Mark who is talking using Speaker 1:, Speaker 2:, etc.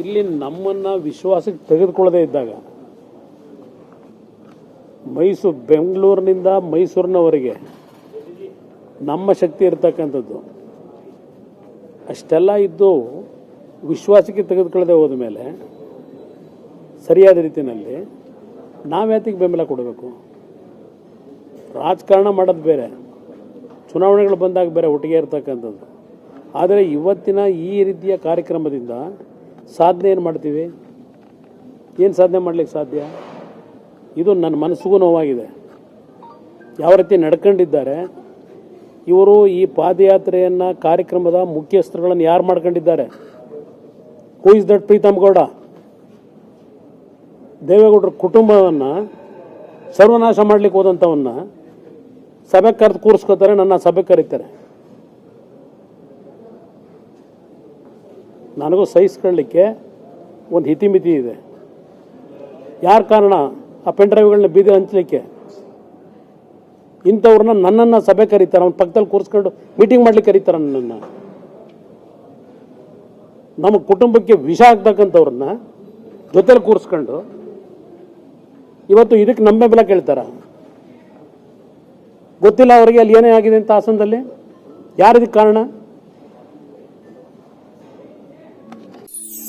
Speaker 1: ಇಲ್ಲಿ ನಮ್ಮನ್ನ ವಿಶ್ವಾಸಕ್ಕೆ ತೆಗೆದುಕೊಳ್ಳದೆ ಇದ್ದಾಗ, ಮೈಸೂರು, ಬೆಂಗಳೂರಿನಿಂದ ಮೈಸೂರಿನವರೆಗೆ ನಮ್ಮ ಶಕ್ತಿ ಇರತಕ್ಕಂಥದ್ದು, ಅಷ್ಟೆಲ್ಲ ಇದ್ದು ವಿಶ್ವಾಸಕ್ಕೆ ತೆಗೆದುಕೊಳ್ಳದೆ ಹೋದ ಮೇಲೆ ಸರಿಯಾದ ರೀತಿಯಲ್ಲಿ ನಾವ್ಯಾತಿಗೆ ಬೆಂಬಲ ಕೊಡಬೇಕು? ರಾಜಕಾರಣ ಮಾಡೋದು ಬೇರೆ, ಚುನಾವಣೆಗಳು ಬಂದಾಗ ಬೇರೆ ಒಟ್ಟಿಗೆ ಇರತಕ್ಕಂಥದ್ದು. ಆದರೆ ಇವತ್ತಿನ ಈ ರೀತಿಯ ಕಾರ್ಯಕ್ರಮದಿಂದ ಸಾಧನೆ ಏನು ಮಾಡ್ತೀವಿ? ಏನು ಸಾಧನೆ ಮಾಡ್ಲಿಕ್ಕೆ ಸಾಧ್ಯ? ಇದು ನನ್ನ ಮನಸ್ಸಿಗೂ ನೋವಾಗಿದೆ. ಯಾವ ರೀತಿ ನಡ್ಕೊಂಡಿದ್ದಾರೆ? ಇವರು ಈ ಪಾದಯಾತ್ರೆಯನ್ನು, ಕಾರ್ಯಕ್ರಮದ ಮುಖ್ಯಸ್ಥರುಗಳನ್ನು ಯಾರು ಮಾಡ್ಕೊಂಡಿದ್ದಾರೆ? Who is that Preetham Gowda ದೇವೇಗೌಡರ ಕುಟುಂಬವನ್ನು ಸರ್ವನಾಶ ಮಾಡ್ಲಿಕ್ಕೆ ಹೋದಂಥವನ್ನ ಸಭೆ ಕರೆದು ಕೂರಿಸ್ಕೋತಾರೆ, ನನ್ನ ಸಭೆ ಕರೀತಾರೆ. ನನಗೂ ಸಹಿಸ್ಕೊಳ್ಳಿಕ್ಕೆ ಒಂದು ಹಿತಿಮಿತಿ ಇದೆ. ಯಾರ ಕಾರಣ? ಆ ಪೆನ್ ಡ್ರೈವ್ಗಳನ್ನ ಬೀದಿ ಹಂಚಲಿಕ್ಕೆ. ಇಂಥವ್ರನ್ನ ನನ್ನನ್ನು ಸಭೆ ಕರೀತಾರೆ, ಅವ್ನ ಪಕ್ಕದಲ್ಲಿ ಕೂರಿಸ್ಕೊಂಡು ಮೀಟಿಂಗ್ ಮಾಡ್ಲಿಕ್ಕೆ ಕರೀತಾರೆ ನನ್ನನ್ನು. ನಮ್ಮ ಕುಟುಂಬಕ್ಕೆ ವಿಷ ಆಗ್ತಕ್ಕಂಥವ್ರನ್ನ ಜೊತೆಲಿ ಕೂರಿಸ್ಕೊಂಡು ಇವತ್ತು ಇದಕ್ಕೆ ನಮ್ಮ ಬೆಂಬಲ ಕೇಳ್ತಾರ. ಗೊತ್ತಿಲ್ಲ ಅವರಿಗೆ ಅಲ್ಲಿ ಏನೇ ಆಗಿದೆ ಅಂತ ಹಾಸನದಲ್ಲಿ? ಯಾರಿದಕ್ಕೆ ಕಾರಣ? Thank you.